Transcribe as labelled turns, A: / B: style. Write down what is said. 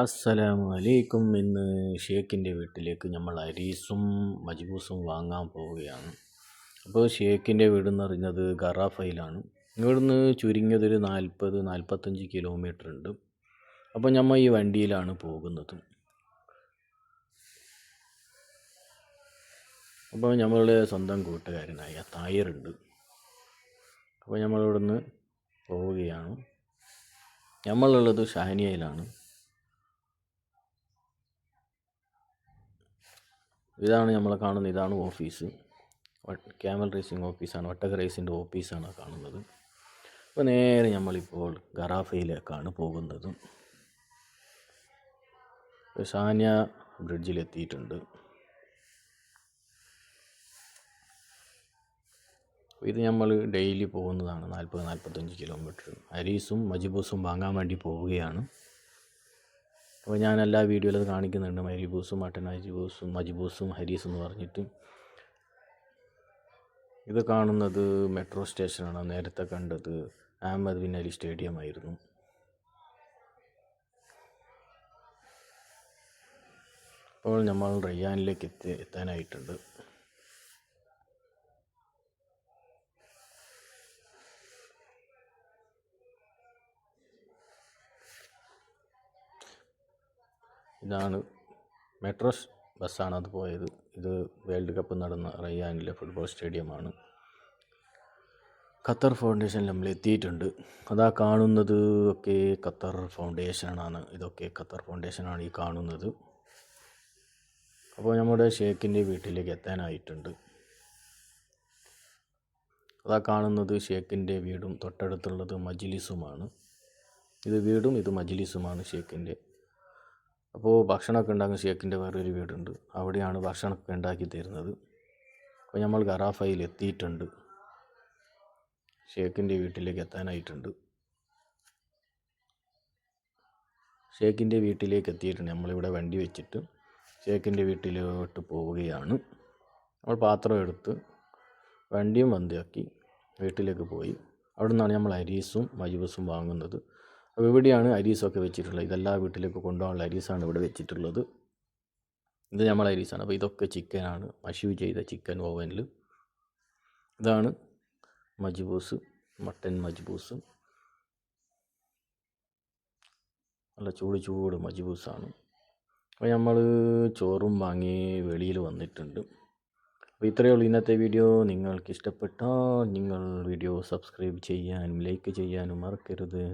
A: അസ്സലാമു അലൈക്കും ഇന്ന് ഷേക്കിന്റെ വീട്ടിലേക്ക് നമ്മൾ അരീസും മജ്ബൂസും വാങ്ങാൻ പോവുകയാണ്. അപ്പോൾ ഷേക്കിന്റെ വീട് എന്ന് പറയുന്നത് ഗറാഫയിലാണ്. ഇവിടുന്ന് ചുരുങ്ങിയതൊരു നാൽപ്പത് നാൽപ്പത്തഞ്ച് കിലോമീറ്റർ ഉണ്ട്. അപ്പോൾ നമ്മൾ ഈ വണ്ടിയിലാണ് പോകുന്നത്. അപ്പോൾ നമ്മളുടെ സ്വന്തം കൂട്ടുകാരനായ തായറുണ്ട് അപ്പോൾ നമ്മളിവിടുന്ന് പോവുകയാണ്. നമ്മളുള്ളത് ഷാനിയയിലാണ്. ഇതാണ് നമ്മൾ കാണുന്നത്. ഇതാണ് ഓഫീസ്. ക്യാമൽ റേസിംഗ് ഓഫീസാണ്. വട്ടക റേസിന്റെ ഓഫീസാണ് കാണുന്നത്. അപ്പോൾ നേരെ നമ്മളിപ്പോൾ ഗറാഫയിലേക്കാണ് പോകുന്നത്. സാനിയ ബ്രിഡ്ജിലെത്തിയിട്ടുണ്ട്. ഇത് നമ്മൾ ഡെയിലി പോകുന്നതാണ്. നാൽപ്പത് നാൽപ്പത്തഞ്ച് കിലോമീറ്റർ. അരീസും മജിബൂസും വാങ്ങാൻ വേണ്ടി പോവുകയാണ്. അപ്പോൾ ഞാൻ എല്ലാ വീഡിയോയിലും അത് കാണിക്കുന്നുണ്ട്. മരിബൂസും മട്ടൻ അജിബൂസും മജിബൂസും ഹരീസ് എന്ന് പറഞ്ഞിട്ട്. ഇത് കാണുന്നത് മെട്രോ സ്റ്റേഷനാണ്. നേരത്തെ കണ്ടത് അഹമ്മദ് ബിൻ അലി സ്റ്റേഡിയം ആയിരുന്നു. അപ്പോൾ നമ്മൾ റയ്യാനിലേക്ക് എത്തി എത്താനായിട്ടുണ്ട്. ഇതാണ് മെട്രോസ് ബസ്സാണ് അത് പോയത്. ഇത് വേൾഡ് കപ്പ് നടന്ന റയ്യാനിലെ ഫുട്ബോൾ സ്റ്റേഡിയമാണ്. ഖത്തർ ഫൗണ്ടേഷനിൽ നമ്മൾ എത്തിയിട്ടുണ്ട്. അതാ കാണുന്നത് ഒക്കെ ഖത്തർ ഫൗണ്ടേഷനാണ്. ഇതൊക്കെ ഖത്തർ ഫൗണ്ടേഷനാണ് ഈ കാണുന്നത്. അപ്പോൾ നമ്മുടെ ഷേഖിന്റെ വീട്ടിലേക്ക് എത്താനായിട്ടുണ്ട്. അതാ കാണുന്നത് ഷേഖിന്റെ വീടും തൊട്ടടുത്തുള്ളത് മജിലിസുമാണ്. ഇത് വീടും ഇത് മജിലിസുമാണ് ഷേഖിന്റെ അപ്പോൾ ഭക്ഷണമൊക്കെ ഉണ്ടാക്കുന്ന ഷേഖിന്റെ വേറൊരു വീടുണ്ട്. അവിടെയാണ് ഭക്ഷണമൊക്കെ ഉണ്ടാക്കി തരുന്നത്. അപ്പോൾ നമ്മൾ ഗറാഫയിൽ എത്തിയിട്ടുണ്ട്. ഷേഖിന്റെ വീട്ടിലേക്ക് എത്താനായിട്ടുണ്ട്. ഷേഖിന്റെ വീട്ടിലേക്ക് എത്തിയിട്ടുണ്ട്. നമ്മളിവിടെ വണ്ടി വെച്ചിട്ട് ഷേഖിന്റെ വീട്ടിലോട്ട് പോവുകയാണ്. നമ്മൾ പാത്രം എടുത്ത് വണ്ടിയും വന്തിയാക്കി വീട്ടിലേക്ക് പോയി. അവിടെ നിന്നാണ് നമ്മൾ അരീസും മജുബസും വാങ്ങുന്നത്. അപ്പോൾ ഇവിടെയാണ് അരീസൊക്കെ വെച്ചിട്ടുള്ളത്. ഇതെല്ലാ വീട്ടിലേക്ക് കൊണ്ടുപോകാനുള്ള അരീസാണ് ഇവിടെ വെച്ചിട്ടുള്ളത്. ഇത് നമ്മൾ അരീസാണ് അപ്പോൾ ഇതൊക്കെ ചിക്കനാണ്. മഷീവ് ചെയ്ത ചിക്കൻ ഓവനിൽ. ഇതാണ് മജ്ബൂസ് മട്ടൻ മജ്ബൂസ്. നല്ല ചൂട് ചൂട് മജ്ബൂസാണ്. അപ്പോൾ നമ്മൾ ചോറും വാങ്ങി വെളിയിൽ വന്നിട്ടുണ്ട്. അപ്പോൾ ഇത്രയേ ഉള്ളൂ ഇന്നത്തെ വീഡിയോ. നിങ്ങൾക്ക് ഇഷ്ടപ്പെട്ടാൽ നിങ്ങൾ വീഡിയോ സബ്സ്ക്രൈബ് ചെയ്യാനും ലൈക്ക് ചെയ്യാനും മറക്കരുത്.